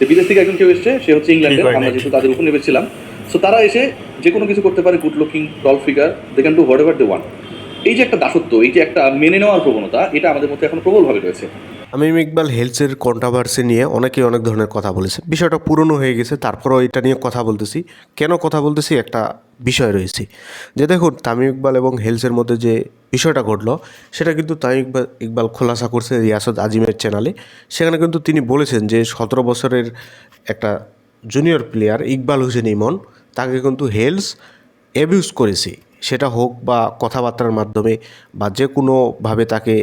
যে বিদেশ থেকে একজন কেউ এসছে সে হচ্ছে ইংল্যান্ডের আমরা যেহেতু তাদের উপনিবেশ ছিলাম সো তারা এসে যে কোনো কিছু করতে পারে good looking tall figure they can do whatever they want এই যে একটা দাসত্ব এই যে একটা মেনে নেওয়ার প্রবণতা এটা আমাদের মধ্যে এখন প্রবলভাবে রয়েছে। আমিম ইকবাল হেলথের কন্ট্রাভার্সি নিয়ে অনেকেই অনেক ধরনের কথা বলেছে। বিষয়টা পুরনো হয়ে গেছে, তারপরও এটা নিয়ে কথা বলতেছি। কেন কথা বলতেছি? একটা বিষয় রয়েছে। যে দেখুন, তামিম ইকবাল এবং হেলসের মধ্যে যে বিষয়টা ঘটলো, সেটা কিন্তু তামিম ইকবাল ইকবাল খোলাসা করছে রিয়াসত আজিমের চ্যানেলে সেখানে কিন্তু তিনি বলেছেন যে সতেরো বছরের একটা জুনিয়র প্লেয়ার ইকবাল হোসেন ইমন, তাকে কিন্তু হেলস অ্যাবিউজ করেছে। সেটা হোক বা কথাবার্তার মাধ্যমে বা যে কোনোভাবে তাকে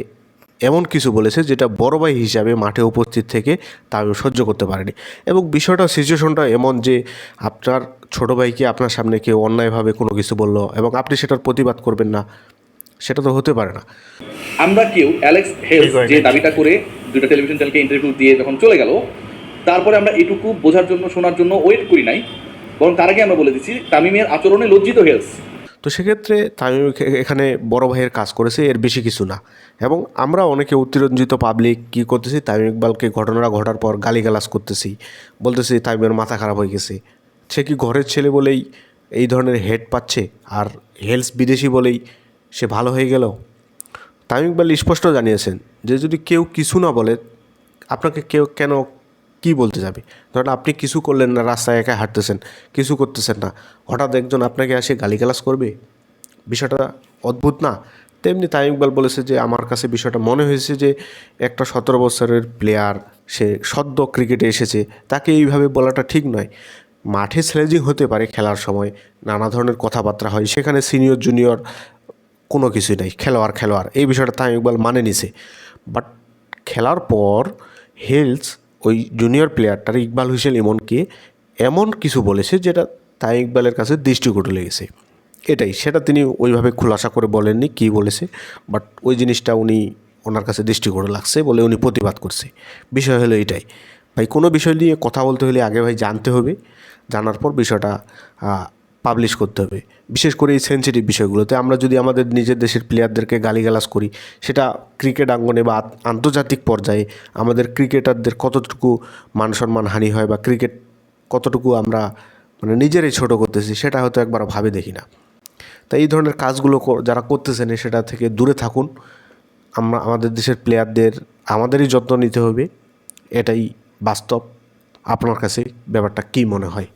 এমন কিছু বলেছে যেটা বড় ভাই হিসাবে মাঠে উপস্থিত থেকে তামিম সহ্য করতে পারেনি। এবং বিষয়টা সিচুয়েশনটা এমন যে আপনার ছোট ভাইকে আপনার সামনে কেউ অন্যায়ভাবে কোনো কিছু বলল এবং আপনি সেটার প্রতিবাদ করবেন না সেটা তো হতে পারে না। আমরা কেউ অ্যালেক্স হেলস যে দাবিটা করে দুটো টেলিভিশন চ্যানেলকে ইন্টারভিউ দিয়ে যখন চলে গেল তারপরে আমরা এটুকু বোঝার জন্য শোনার জন্য ওয়েট করি নাই বরং তার আগে আমরা বলে দিচ্ছি তামিমের আচরণে লজ্জিত হেলস। তো সেক্ষেত্রে তামিম এখানে বড় ভাইয়ের কাজ করেছে, এর বেশি কিছু না। এবং আমরা অনেকে উত্তিরঞ্জিত পাবলিক কী করতেছি, তামিম ইকবালকে ঘটনাটা ঘটার পর গালিগালাজ করতেছি। বলতেছি, তামিমের মাথা খারাপ হয়ে গেছে। সে কি ঘরের ছেলে বলেই এই ধরনের হেড পাচ্ছে? আর হেলস বিদেশি বলেই সে ভালো হয়ে গেল? তামিম ইকবাল স্পষ্ট জানিয়েছেন যে, যদি কেউ কিছু না বলে, আপনাকে কেউ কেন কি বলতে যাবে ধরেন আপনি কিছু করলেন না, রাস্তায় একা হাঁটতেছেন, কিছু করতেছেন না, হঠাৎ একজন আপনাকে এসে গালিগালাজ করবে? বিষয়টা অদ্ভুত না? তেমনি তামিম ইকবাল বলেছে যে, আমার কাছে বিষয়টা মনে হয়েছে যে, একটা সতেরো বছরের প্লেয়ার সে সদ্য ক্রিকেটে এসেছে, তাকে এইভাবে বলাটা ঠিক নয়। মাঠে স্লেজিং হতে পারে খেলার সময়, নানা ধরনের কথাবার্তা হয়, সেখানে সিনিয়র জুনিয়র কোনো কিছুই নাই, খেলোয়াড় খেলোয়াড়, এই বিষয়টা তামিম ইকবাল মানে নিছে। বাট খেলার পর হেলস ওই জুনিয়র প্লেয়ারটার ইকবাল ইমনকে এমন কিছু বলেছে যেটা তাই ইকবালের কাছে দৃষ্টিকটু লেগেছে। এটাই, সেটা তিনি ওইভাবে খুলাসা করে বলেননি কি বলেছে বাট ওই জিনিসটা উনি ওনার কাছে দৃষ্টিকটু লাগছে বলে উনি প্রতিবাদ করছে। বিষয় হলো এটাই। ভাই, কোনো বিষয় নিয়ে কথা বলতে হলে আগে ভাই জানতে হবে। জানার পর বিষয়টা পাবলিশ করতে হবে। বিশেষ করে এই সেন্সিটিভ বিষয়গুলোতে আমরা যদি আমাদের নিজের দেশের প্লেয়ারদেরকে গালিগালাজ করি, সেটা ক্রিকেট আঙ্গনে বা আন্তর্জাতিক পর্যায়ে আমাদের ক্রিকেটারদের কতটুকু মান সম্মান হানি হয় বা ক্রিকেট কতটুকু আমরা মানে নিজেরাই ছোট করতেছি, সেটা হয়তো একবার ভাবে দেখি না। তাই এই ধরনের কাজগুলো যারা করতেছেন, সেটা থেকে দূরে থাকুন। আমরা, আমাদের দেশের প্লেয়ারদের আমাদেরই যত্ন নিতে হবে। এটাই বাস্তব। আপনার কাছে ব্যাপারটা কী মনে হয়?